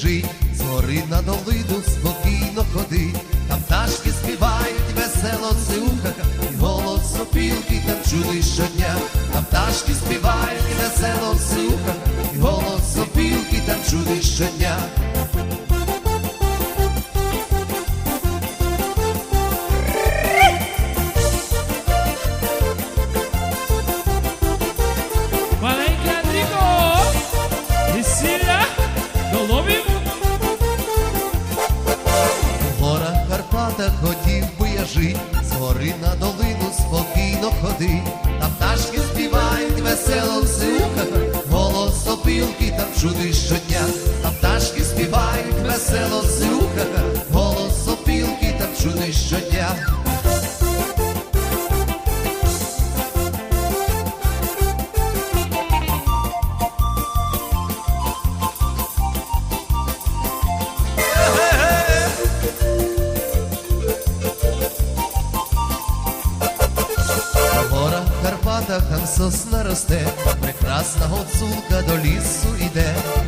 жить, з гори на долину спокійно ходи, там пташки співають весело сиухака, і голос сопілки там чули щодня, там пташки співають весело сиухака, жить, з гори на долину спокійно ходи, там пташки співають весело всюха, голос опілки там чуди щодня, там сосна росте, прекрасна гуцулка до лісу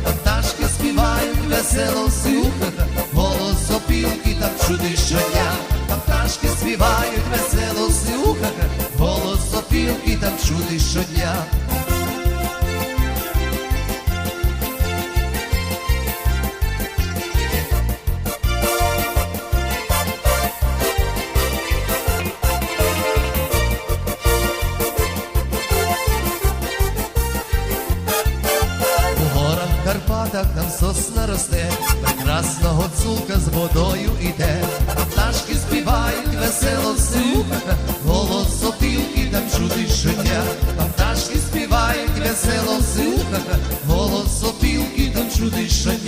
там пташки співають весело сухаха, голос опілки там чуди щодня, там пташки співають весело сухаха, голос опілки там чуди щодня. Карпатах там сосна росте, прекрасна гуцулка з водою іде, а пташки співають весело всю, голос сопілки там чути життя, а пташки співають весело всю, голос сопілки там чути щодня.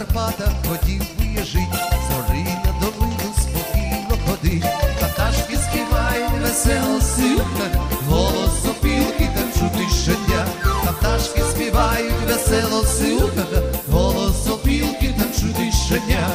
Карпата хотів би я жить, зори на долину спокійно ходить, та ташки співає весела силка, голос сопілки там чути щодня, пташки співають весело силка, голос сопілки там чути щодня.